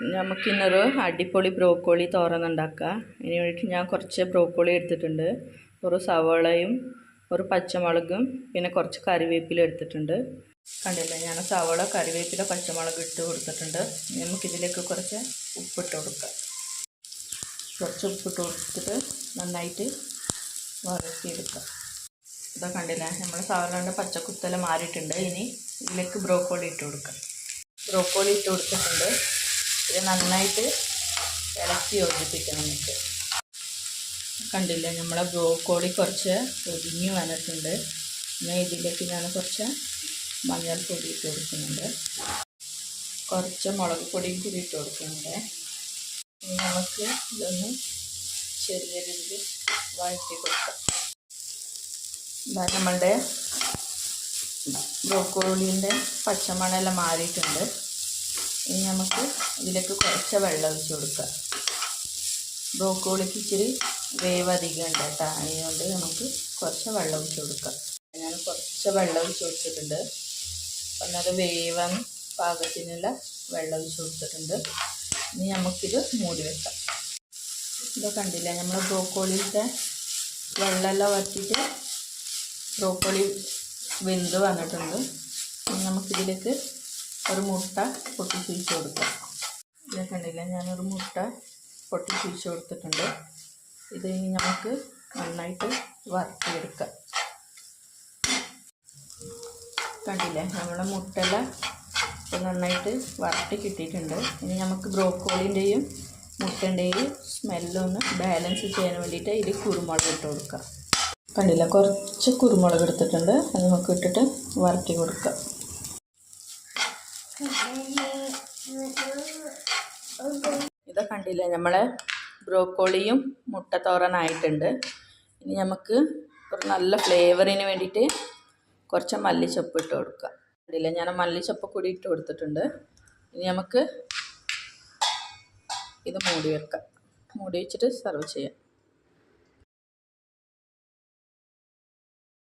നമുക്കിന്നൊരു അടിപൊളി ബ്രോക്കോളി തോരൻ ഉണ്ടാക്കാം അതിന് വേണ്ടിയിട്ട് ഞാൻ കുറച്ച് ബ്രോക്കോളി എടുത്തിട്ടുണ്ട്. ഒരു സവാളയും ഒരു പച്ചമുളകും പിന്നെ കുറച്ച് കറിവേപ്പില എടുത്തിട്ടുണ്ട്. കണ്ടില്ലേ? ഞാൻ സവാള കറിവേപ്പില പച്ചമുളക് ഇട്ട് കൊടുത്തിട്ടുണ്ട്. നമുക്കിതിലേക്ക് കുറച്ച് ഉപ്പിട്ട് കൊടുക്കാം. കുറച്ച് ഉപ്പിട്ട് കൊടുത്തിട്ട് നന്നായിട്ട് വറുത്തിയെടുക്കാം ഇതാ കണ്ടില്ലേ? നമ്മൾ സവാളയുടെ പച്ചക്കുത്തല മാറിയിട്ടുണ്ട്. ഇനി ഇതിലേക്ക് ബ്രോക്കോളി ഇട്ട് കൊടുക്കാം. ബ്രോക്കോളി ഇട്ട് കൊടുത്തിട്ടുണ്ട്. ഇത് നന്നായിട്ട് ഇളക്കി യോജിപ്പിക്കണം നമുക്ക് കണ്ടില്ല നമ്മളെ ബ്രോക്കോളി കുറച്ച് ഒതുങ്ങി വന്നിട്ടുണ്ട്. പിന്നെ ഇതിലേക്ക് ഞാൻ കുറച്ച് മഞ്ഞൾപ്പൊടി ഇട്ട് കൊടുക്കുന്നുണ്ട്. കുറച്ച് മുളക് പൊടിയും കൂടി ഇട്ട് കൊടുക്കുന്നുണ്ട്. നമുക്ക് ഇതൊന്ന് ചെറിയ രീതിയിൽ വഴറ്റി കൊടുക്കാം. ഇതാ നമ്മളുടെ ബ്രോക്കോളിന്റെ പച്ചമണെല്ലാം മാറിയിട്ടുണ്ട്. ഇനി നമുക്ക് ഇതിലേക്ക് കുറച്ച് വെള്ളം ഒഴിച്ച് കൊടുക്കാം. ബ്രോക്കോളിക്ക് ഇച്ചിരി വേവ് അധികം ഉണ്ട് കേട്ടോ. അതുകൊണ്ട് നമുക്ക് കുറച്ച് വെള്ളം ഒഴിച്ച് കൊടുക്കാം. ഞാൻ കുറച്ച് വെള്ളം ഒഴിച്ച് കൊടുത്തിട്ടുണ്ട്. അപ്പം അത് പാകത്തിനുള്ള വെള്ളം ഒഴിച്ച് കൊടുത്തിട്ടുണ്ട്. ഇനി നമുക്കിത് മൂടി വെക്കാം. ഇത് കണ്ടില്ല? നമ്മൾ ബ്രോക്കോളിയുടെ വെള്ളമെല്ലാം വറ്റിയിട്ട് ബ്രോക്കോളി വെന്ത് വന്നിട്ടുണ്ട്. നമുക്കിതിലേക്ക് ഒരു മുട്ട പൊട്ടി പൊട്ടിച്ചൊഴിച്ച് കൊടുക്കാം. ഇത് കണ്ടില്ല? ഞാനൊരു മുട്ട പൊട്ടിച്ചൊഴിച്ച് കൊടുത്തിട്ടുണ്ട്. ഇത് ഇനി നമുക്ക് നന്നായിട്ട് വറുത്തിയെടുക്കാം കണ്ടില്ലേ? നമ്മുടെ മുട്ടല നന്നായിട്ട് വറുത്തി കിട്ടിയിട്ടുണ്ട്. ഇനി നമുക്ക് ബ്രോക്കോളിന്റെയും മുട്ടന്റെയും സ്മെല്ലൊന്ന് ബാലൻസ് ചെയ്യാൻ വേണ്ടിയിട്ട് ഇതിൽ കുരുമുളക് ഇട്ട് കൊടുക്കാം. കണ്ടില്ല? കുറച്ച് കുരുമുളക് എടുത്തിട്ടുണ്ട്. അത് നമുക്ക് ഇട്ടിട്ട് വരട്ടി കൊടുക്കാം. ഇത് കണ്ടില്ല നമ്മളെ ബ്രോക്കോളിയും മുട്ട തോരനായിട്ടുണ്ട് ഇനി നമുക്ക് ഒരു നല്ല ഫ്ലേവറിന് വേണ്ടിയിട്ട് കുറച്ച് മല്ലിച്ചപ്പ് ഇട്ട് കൊടുക്കാം. കണ്ടില്ലേ? ഞാൻ മല്ലിച്ചപ്പ് കൂടി ഇട്ട് കൊടുത്തിട്ടുണ്ട്. ഇനി നമുക്ക് ഇത് മൂടി വെക്കാം. മൂടി വെച്ചിട്ട് സെർവ് ചെയ്യാം.